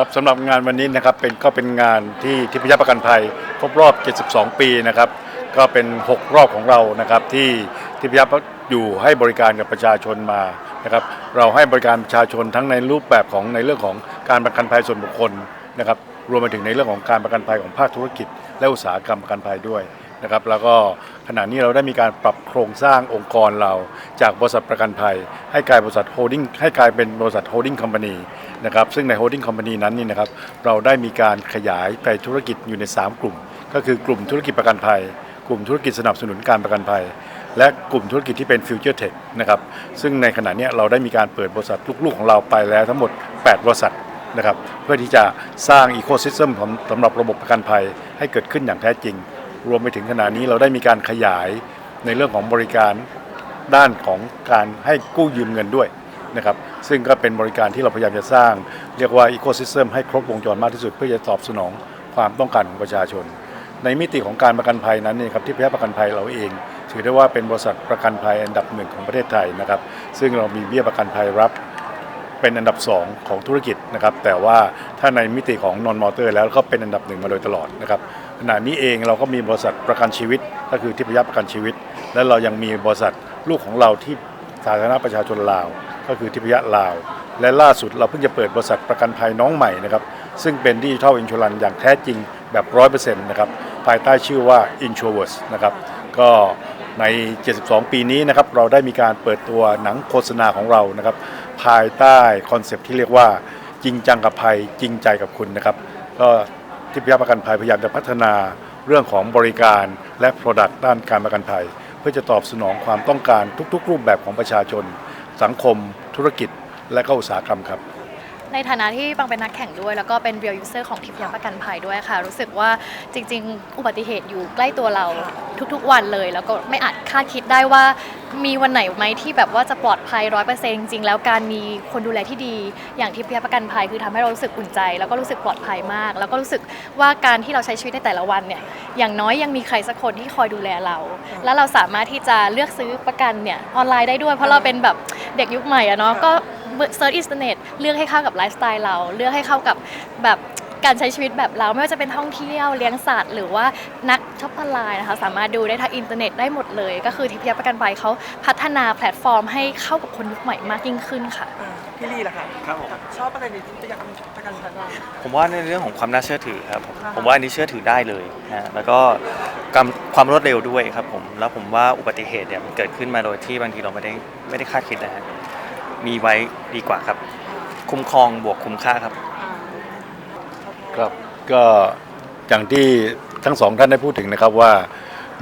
ครับสำหรับงานวันนี้นะครับเป็นก็เป็นงานที่ทิพยประกันภัยครบรอบ 72 ปีนะครับก็เป็น 6 รอบของเรานะครับที่ทิพยอยู่ให้บริการกับประชาชนมานะครับเราให้บริการประชาชนทั้งในรูปแบบของในเรื่องของการประกันภัยส่วนบุคคลนะครับรวมไปถึงในเรื่องของการประกันภัยของภาคธุรกิจ และอุตสาหกรรมประกันภัยด้วย นะครับแล้วก็ขณะนี้เราได้มีการปรับโครงสร้างองค์กรเราจากบริษัทประกันภัย ให้กลายบริษัทโฮดดิ้งให้กลายเป็นบริษัทโฮดดิ้งคอมพานีนะครับซึ่งในโฮดดิ้งคอมพานีนั้นนี่นะครับเราได้มีการขยายไปธุรกิจอยู่ใน 3 กลุ่ม ก็คือกลุ่มธุรกิจประกันภัย กลุ่มธุรกิจสนับสนุนการประกันภัย และกลุ่มธุรกิจที่เป็นฟิวเจอร์เทคนะครับซึ่งในขณะนี้เราได้มีการเปิดบริษัทลูกๆของเราไปแล้วทั้งหมด 8 บริษัทนะครับเพื่อที่จะสร้างอีโคซิสเต็มสำหรับระบบประกันภัยให้เกิดขึ้นอย่างแท้จริง รวมไปถึงขณะนี้เราได้มีการขยายในเรื่องของบริการด้านของการให้กู้ยืมเงินด้วยนะครับซึ่งก็เป็นบริการที่เราพยายามจะสร้าง เรียกว่าอีโคซิสเต็มให้ครบวงจรมากที่สุด เพื่อจะตอบสนองความต้องการของประชาชน ในมิติของการประกันภัยนั้นเนี่ยครับที่พยประกันภัยเราเอง ถือได้ว่าเป็นบริษัทประกันภัยอันดับหนึ่งของประเทศไทยนะครับซึ่งเรามีเบี้ยประกันภัยรับ เป็นอันดับ 2 ของธุรกิจนะครับแต่ว่าถ้าในมิติของนอนมอเตอร์แล้วก็เป็นอันดับหนึ่งมาโดยตลอดนะครับขณะนี้เองเราก็มีบริษัทประกันชีวิต ก็คือทิพยประกันชีวิต และเรายังมีบริษัทลูกของเราที่สาธารณประชาชนลาว ก็คือทิพยลาว และล่าสุดเราเพิ่งจะเปิดบริษัทประกันภัยน้องใหม่นะครับซึ่งเป็นดิจิทัลอินชูรันอย่างแท้จริงแบบร้อยเปอร์เซ็นต์นะครับภายใต้ชื่อว่า i n s u r e r s นะครับก็ใน 72 ปีนี้นะครับเราได้มีการเปิดตัวหนังโฆษณาของเรานะครับ ภายใต้คอนเซปที่เรียกว่าจริงจังกับภัยจริงใจกับคุณนะครับ ก็ทิพยประกันภัยพยายามจะพัฒนาเรื่องของบริการและ Product ด้านการประกันภัย เพื่อจะตอบสนองความต้องการทุกๆ รูปแบบของประชาชน สังคม ธุรกิจ และก็อุตสาหกรรมครับในฐานะที่ปังเป็นนักแข่งด้วย แล้วก็เป็น real user ของทิพยประกันภัยด้วยค่ะ รู้สึกว่าจริง ๆ อุบัติเหตุอยู่ใกล้ตัวเราทุกๆวันเลย แล้วก็ไม่อาจคาดคิดได้ว่า มีวันไหนไหมที่แบบว่าจะปลอดภัยร้อยเปอร์เซ็นต์จริงๆแล้วการมีคนดูแลที่ดี อย่างทิพยประกันภัยคือทำให้เรารู้สึกอุ่นใจ แล้วก็รู้สึกปลอดภัยมาก แล้วก็รู้สึกว่าการที่เราใช้ชีวิตในแต่ละวันเนี่ยอย่างน้อยยังมีใครสักคนที่คอยดูแลเรา แล้วเราสามารถที่จะเลือกซื้อประกันเนี่ยออนไลน์ได้ด้วย เพราะเราเป็นแบบเด็กยุคใหม่อะเนาะก็เซิร์ชอินเทอร์เน็ตเลือกให้เข้ากับไลฟ์สไตล์เราเลือกให้เข้ากับแบบ การใช้ชีวิตแบบเราไม่ว่าจะเป็นท่องเที่ยวเลี้ยงสัตว์ หรือว่านักช็อปออนไลน์นะคะสามารถดูได้ทางอินเทอร์เน็ตได้หมดเลย ก็คือทิพยประกันภัยเขาพัฒนาแพลตฟอร์ม ให้เข้ากับคนยุคใหม่มากยิ่งขึ้นค่ะ อ่าพี่ลี่ล่ะครับครับผม ชอบอะไรในที่ประกันประกันภัยบ้าง ผมว่าในเรื่องของความน่าเชื่อถือครับผมอ่าฮะ ผมว่าอันนี้เชื่อถือได้เลยนะฮะแล้วก็การความรวดเร็วด้วยครับผมแล้วผมว่าอุบัติเหตุเนี่ยมันเกิดขึ้นมาโดยที่บางทีเราไม่ได้ไม่ได้คาดคิดนะฮะมีไว้ดีกว่าครับ คุ้มครองบวกคุ้มค่าครับ ครับก็อย่างที่ทั้งสองท่านได้พูดถึงนะครับว่า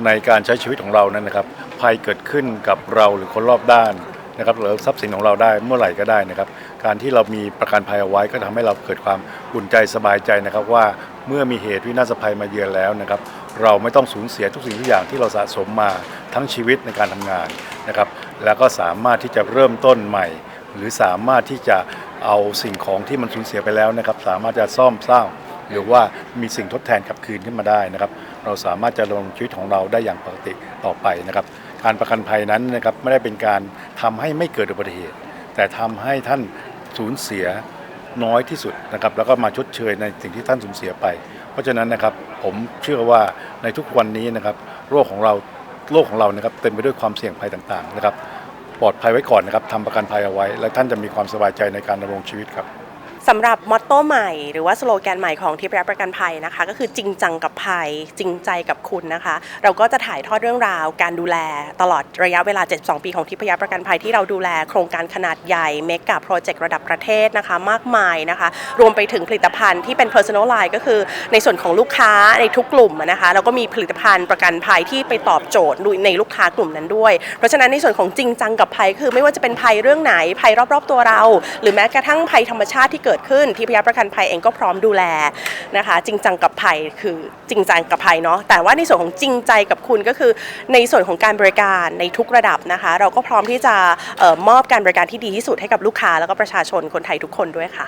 ในการใช้ชีวิตของเรานั้นนะครับ ภัยเกิดขึ้นกับเราหรือคนรอบด้านนะครับหรือทรัพย์สินของเราได้เมื่อไหร่ก็ได้นะครับ การที่เรามีประกันภัยเอาไว้ก็ทำให้เราเกิดความอุ่นใจสบายใจนะครับ ว่าเมื่อมีเหตุวินาศภัยมาเยือนแล้วนะครับ เราไม่ต้องสูญเสียทุกสิ่งทุกอย่างที่เราสะสมมาทั้งชีวิตในการทำงานนะครับ แล้วก็สามารถที่จะเริ่มต้นใหม่ หรือสามารถที่จะเอาสิ่งของที่มันสูญเสียไปแล้วนะครับ สามารถจะซ่อมสร้าง หรือว่ามีสิ่งทดแทนกลับคืนขึ้นมาได้นะครับ เราสามารถจะดำรงชีวิตของเราได้อย่างปกติต่อไปนะครับ การประกันภัยนั้นนะครับไม่ได้เป็นการทำให้ไม่เกิดอุบัติเหตุ แต่ทำให้ท่านสูญเสียน้อยที่สุดนะครับแล้วก็มาชดเชยในสิ่งที่ท่านสูญเสียไป เพราะฉะนั้นนะครับผมเชื่อว่าในทุกวันนี้นะครับโรคของเราโลกของเรานะครับเต็มไปด้วยความเสี่ยงภัยต่างๆนะครับ ปลอดภัยไว้ก่อนนะครับทำประกันภัยเอาไว้ และท่านจะมีความสบายใจในการดำรงชีวิตครับ สำหรับมอตโต้ใหม่หรือว่าสโลแกนใหม่ของทิพย์แรประกันภัยนะคะ ก็คือจริงจังกับภัย จริงใจกับคุณนะคะ เราก็จะถ่ายทอดเรื่องราว การดูแลตลอดระยะเวลา 72 ปีของทิพยประกันภัยที่เราดูแลโครงการขนาดใหญ่เมกะโปรเจกต์ระดับประเทศนะคะ มากมายนะคะ รวมไปถึงผลิตภัณฑ์ที่เป็น Personal Line ก็คือในส่วนของลูกค้าในทุกกลุ่มนะคะเราก็มีผลิตภัณฑ์ประกันภัยที่ไปตอบโจทย์ในลูกค้ากลุ่มนั้นด้วย เพราะฉะนั้นในส่วนของจริงจังกับภัยคือไม่ว่าจะเป็นภัยเรื่องไหนภัยรอบๆตัวเรา หรือแม้กระทั่งภัยธรรมชาติที่เกิดขึ้นที่พยาประกันภัยเองก็พร้อมดูแลนะคะ จริงจังกับภัยคือจริงจังกับภัยเนาะแต่ว่าในส่วนของจริงใจกับคุณก็คือ ในส่วนของการบริการในทุกระดับนะคะ เราก็พร้อมที่จะออมอบการบริการที่ดีที่สุดให้กับลูกค้าแล้วก็ประชาชนคนไทยทุกคนด้วยค่ะ